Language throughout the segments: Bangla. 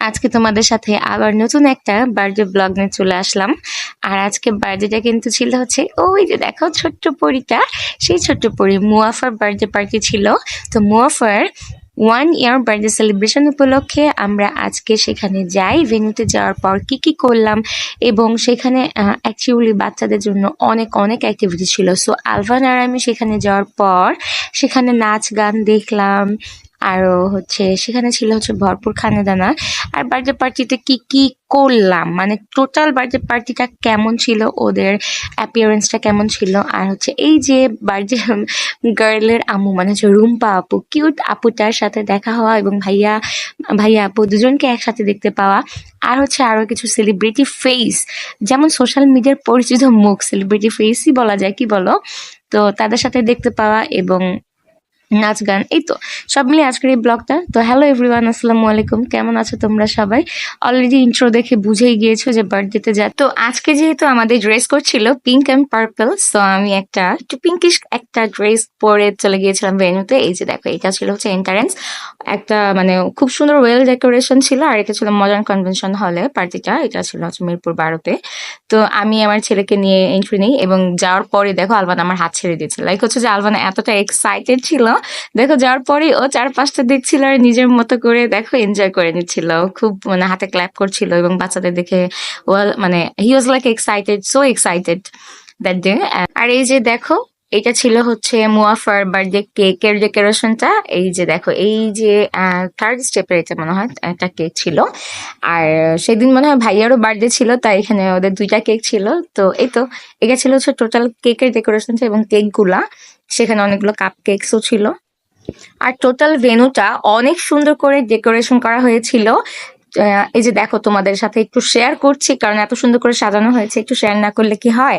আজকে তোমাদের সাথে আবার নতুন একটা বার্থডে ব্লগ নিয়ে চলে আসলাম। আর আজকে বার্থডেটা কিন্তু ছিল হচ্ছে ওই যে দেখো ছোট্ট পরিটা, সেই ছোট্ট পরি মুয়াফার বার্থডে পার্টি ছিল। তো মুয়াফার ওয়ান ইয়ার বার্থডে সেলিব্রেশন উপলক্ষে আমরা আজকে সেখানে যাই। ভেন্যুতে যাওয়ার পর কি কি করলাম এবং সেখানে অ্যাকচুয়ালি বাচ্চাদের জন্য অনেক অনেক অ্যাক্টিভিটি ছিল। সো আলভান আর আমি সেখানে যাওয়ার পর সেখানে নাচ গান দেখলাম আরও হচ্ছে, সেখানে ছিল হচ্ছে ভরপুর খানাদানা। আর বার্থডে পার্টিতে কি কি করলাম? মানে টোটাল বার্থডে পার্টিটা কেমন ছিল? ওদের অ্যাপিয়ারেন্সটা কেমন ছিল? আর হচ্ছে এই যে বার্থডে গার্লের আম্মু মানে হচ্ছে রুম্পা আপু কিউট আপুটার সাথে দেখা হওয়া এবং ভাইয়া ভাইয়া আপু দুজনকে একসাথে দেখতে পাওয়া। আর হচ্ছে আরও কিছু সেলিব্রিটি ফেস যেমন সোশ্যাল মিডিয়ার পরিচিত মুখ সেলিব্রিটি ফেসই বলা যায়, কি বলো? তো তাদের সাথে দেখতে পাওয়া এবং নাচ গান, এই তো সব মিলিয়ে আজকের এই ব্লগটা। তো হ্যালো এভরিওয়ান আসসালামু আলাইকুম। কেমন আছো তোমরা সবাই? অলরেডি ইন্ট্রো দেখে বুঝেই গিয়েছো যে বার্থডেতে যা তো আজকে যেহেতু আমাদের ড্রেস করছিল পিঙ্ক অ্যান্ড পার্পল সো আমি একটা একটু পিঙ্কিশ একটা ড্রেস পরে চলে গিয়েছিলাম ভেনুতে এই যে দেখো, এটা ছিল হচ্ছে এন্টারেন্স একটা মানে খুব সুন্দর ওয়েল ডেকোরেশন ছিল, আর এটা ছিল মডার্ন কনভেনশন হলে পার্টিটা এটা ছিল হচ্ছে মিরপুর বারোতে। তো আমি আমার ছেলেকে নিয়ে এন্ট্রি নিই, এবং যাওয়ার পরে দেখো আলবান আমার হাত ছেড়ে দিয়েছে। লাইক হচ্ছে যে আলবান এতটা এক্সাইটেড ছিল দেখো যাওয়ার পরে ও চারপাশটা দেখছিল আর নিজের মতো করে, দেখো এনজয় করে নিচ্ছিল। খুব মানে হাতে ক্ল্যাপ করছিল এবং বাচ্চাদের দেখে ও মানে he was like excited so excited that day আর এই যে দেখো, এটা ছিল হচ্ছে মুয়াফার বার্থডে কেকের ডেকোরেশনটা এই যে দেখো, এই যে থার্ড স্টেপের এটা মনে হয়, একটা কেক ছিল। আর সেদিন মনে হয় ভাইয়ারও বার্থডে ছিল, তাই এখানে ওদের দুইটা কেক ছিল। তো এই তো, এটা ছিল হচ্ছে টোটাল কেকের ডেকোরেশনটা এবং কেকগুলা সেখানে অনেকগুলো কাপ কেকসও ছিল। আর টোটাল ভেনুটা অনেক সুন্দর করে ডেকোরেশন করা হয়েছিল। এই যে দেখো তোমাদের সাথে একটু শেয়ার করছি, কারণ এত সুন্দর করে সাজানো হয়েছে, একটু শেয়ার না করলে কি হয়?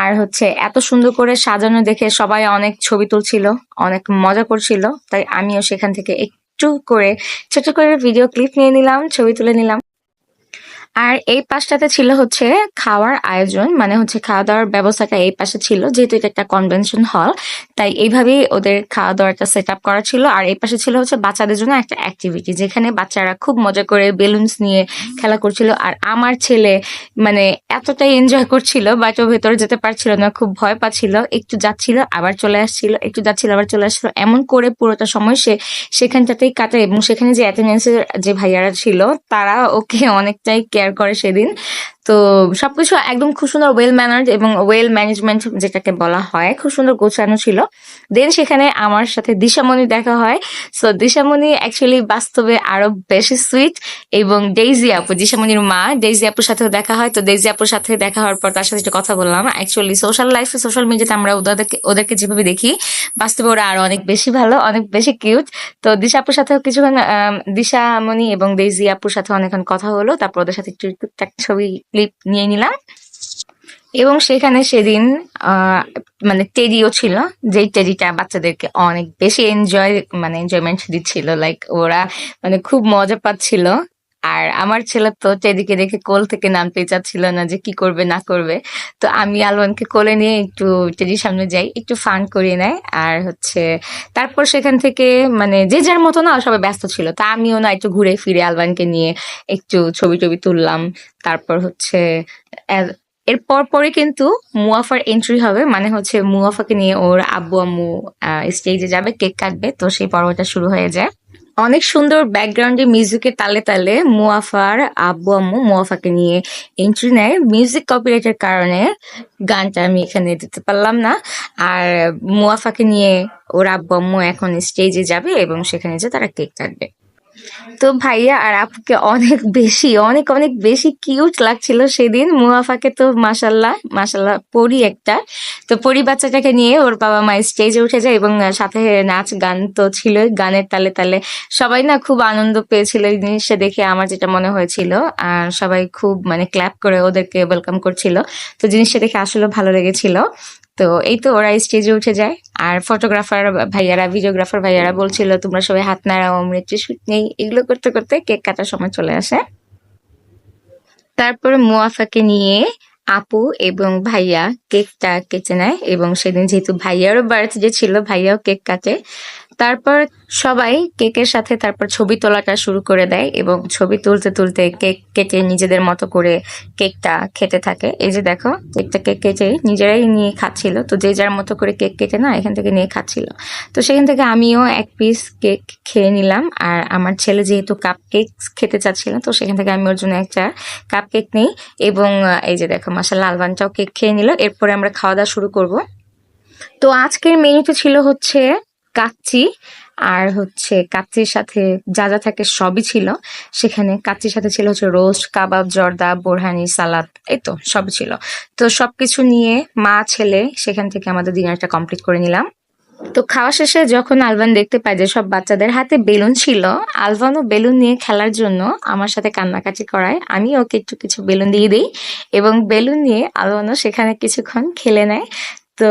আর হচ্ছে এত সুন্দর করে সাজানো দেখে সবাই অনেক ছবি তুলছিল, অনেক মজা করছিল, তাই আমিও সেখান থেকে একটু করে, ছোট করে ভিডিও ক্লিপ নিয়ে নিলাম, ছবি তুলে নিলাম। আর এই পাশটাতে ছিল হচ্ছে খাওয়ার আয়োজন মানে হচ্ছে খাওয়া দাওয়ার ব্যবস্থাটা এই পাশে ছিল, যেহেতু এটা একটা কনভেনশন হল তাই এইভাবেই ওদের খাওয়া দাওয়াটা সেট আপ করা ছিল। আর এই পাশে ছিল হচ্ছে বাচ্চাদের জন্য একটা অ্যাক্টিভিটি যেখানে বাচ্চারা খুব মজা করে বেলুনস নিয়ে খেলা করছিল। আর আমার ছেলে মানে এতটাই এনজয় করছিল বাট ও ভেতরে যেতে পারছিল না, খুব ভয় পাচ্ছিল। একটু যাচ্ছিল, আবার চলে আসছিল, একটু যাচ্ছিল, আবার চলে আসছিল। এমন করে পুরোটা সময় সে সেখানটাতেই কাটে এবং সেখানে যে অ্যাটেন্ডেন্সের যে ভাইয়ারা ছিল, তারা ওকে অনেকটাই কেয়ার করে সেদিন। তো সবকিছু একদম খুব সুন্দর ওয়েল ম্যানার্ড এবং ওয়েল ম্যানেজমেন্ট যেটাকে বলা হয়, খুব সুন্দর গোছানো ছিল। দেন সেখানে আমার সাথে দিশামণি দেখা হয়। সো দিশামণি অ্যাকচুয়ালি বাস্তবে আরও বেশি সুইট এবং ডেইজি আপু, দিশামণির মা ডেইজি আপুর সাথেও দেখা হয়। তো ডেইজি আপুর সাথে দেখা হওয়ার পর তার সাথে একটু কথা বললাম অ্যাকচুয়ালি সোশ্যাল লাইফে সোশ্যাল মিডিয়াতে আমরা ওদেরকে ওদেরকে যেভাবে দেখি, বাস্তবে ওরা আরও অনেক বেশি ভালো, অনেক বেশি কিউট তো দিশা আপুর সাথেও কিছুক্ষণ দিশামণি এবং ডেইজি আপুর সাথে অনেকক্ষণ কথা হলো, তারপর ওদের সাথে একটু টুকটাক ছবি ক্লিপ নিয়ে নিলাম। এবং সেখানে সেদিন মানে টেডিও ছিল, যেই টেডিটা বাচ্চাদেরকে অনেক বেশি এনজয় মানে এনজয়মেন্ট দিচ্ছিল। লাইক ওরা মানে খুব মজা পাচ্ছিল। আর আমার ছেলে তো টেডিকে দেখে কোল থেকে নামতে চাচ্ছিল না যে কি করবে, না করবে। তো আমি আলওয়ানকে কোলে নিয়ে একটু টেডির সামনে যাই, একটু ফান করিয়ে নেয়। আর হচ্ছে তারপর সেখান থেকে মানে যে যার মতো না, সবাই ব্যস্ত ছিল। তা আমিও না একটু ঘুরে ফিরে আলবানকে নিয়ে একটু ছবি টবি তুললাম। তারপর হচ্ছে এর পর পরে কিন্তু মুয়াফার এন্ট্রি হবে। মানে হচ্ছে মুয়াফাকে নিয়ে ওর আব্বু আম্মু স্টেজে যাবে, কেক কাটবে। তো সেই পর্বটা শুরু হয়ে যায়। অনেক সুন্দর ব্যাকগ্রাউন্ডে মিউজিকের তালে তালে মুয়াফার আব্বু আম্মু মুয়াফাকে নিয়ে এন্ট্রি নেয়। মিউজিক কপিরাইটের কারণে গানটা আমি এখানে দিতে পারলাম না। আর মুয়াফাকে নিয়ে ওর আব্বু আম্মু এখন স্টেজে যাবে এবং সেখানে যে তারা কেক কাটবে। তো ভাইয়া আর আপুকে অনেক বেশি, অনেক অনেক বেশি কিউট লাগছিল সেদিন। মুয়াফাকে তো মাসাল্লাহ মাসাল্লাহ পরি একটা। তো পরি বাচ্চাটাকে নিয়ে ওর বাবা মা স্টেজে উঠে যায় এবং সাথে নাচ গান তো ছিল গানের তালে তালে। সবাই না খুব আনন্দ পেয়েছিল এই জিনিসটা দেখে আমার যেটা মনে হয়েছিল। আর সবাই খুব মানে ক্ল্যাপ করে ওদেরকে ওয়েলকাম করছিল। তো জিনিসটা দেখে আসলে ভালো লেগেছিল। তো এই তো ওরা স্টেজে উঠে যায়। আর ফটোগ্রাফার ভাইয়ারা ভিডিওগ্রাফার ভাইয়ারা বলছিল, তোমরা সবাই হাত নাড়াও, মৃত্যু শুট নেই। এগুলো করতে করতে কেক কাটার সময় চলে আসে। তারপরে মুয়াফাকে নিয়ে আপু এবং ভাইয়া কেকটা কেটে নেয় এবং সেদিন যেহেতু ভাইয়ারও বার্থডে ছিল, ভাইয়াও কেক কাটে। তারপর সবাই কেকের সাথে তারপর ছবি তোলাটা শুরু করে দেয় এবং ছবি তুলতে তুলতে কেক কেটে নিজেদের মতো করে কেকটা খেতে থাকে। এই যে দেখো, কেকটা কেক কেটে নিজেরাই নিয়ে খাচ্ছিল। তো যে যার মতো করে কেক কেটে না, এখান থেকে নিয়ে খাচ্ছিল। তো সেখান থেকে আমিও এক পিস কেক খেয়ে নিলাম। আর আমার ছেলে যেহেতু কাপ কেক খেতে চাচ্ছিল, তো সেখান থেকে আমি ওর জন্য একটা কাপ কেক নেই। এবং এই যে দেখো মাসাল্লাহ আলবানটাও কেক খেয়ে নিল। এরপরে আমরা খাওয়া দাওয়া শুরু করব। তো আজকের মেনুতে ছিল হচ্ছে কাচ্চি আর হচ্ছে কাচ্চির সাথে যা যা থাকে সবই ছিল। সেখানে কাচ্চির সাথে ছিল হচ্ছে রোস্ট, কাবাব, জর্দা, বোরহানি, সালাদ, এই তো সবই ছিল। তো সব কিছু নিয়ে মা, ছেলে সেখান থেকে আমাদের ডিনারটা কমপ্লিট করে নিলাম। তো খাওয়া শেষে যখন আলবান দেখতে পায় যে সব বাচ্চাদের হাতে বেলুন ছিল, আলবানও বেলুন নিয়ে খেলার জন্য আমার সাথে কান্নাকাটি করায়। আমি ওকে একটু কিছু বেলুন দিয়ে দিই এবং বেলুন নিয়ে আলবানও সেখানে কিছুক্ষণ খেলে নেয়। তো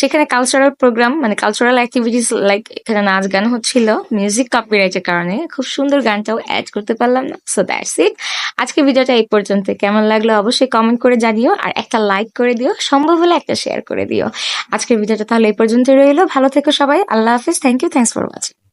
সেখানে কালচারাল প্রোগ্রাম মানে কালচারাল অ্যাক্টিভিটিস লাইক এখানে নাচ গান হচ্ছিল মিউজিক কপিরাইটের কারণে। খুব সুন্দর গানটাও অ্যাড করতে পারলাম না সো দ্যাটস ইট আজকে ভিডিওটা এই পর্যন্ত। কেমন লাগল অবশ্যই কমেন্ট করে জানিও আর একটা লাইক করে দিও। সম্ভব হলে একটা শেয়ার করে দিও। আজকের ভিডিওটা তাহলে এই পর্যন্ত রইল। ভালো থেকো সবাই। আল্লাহ হাফিজ। Thank you thanks for watching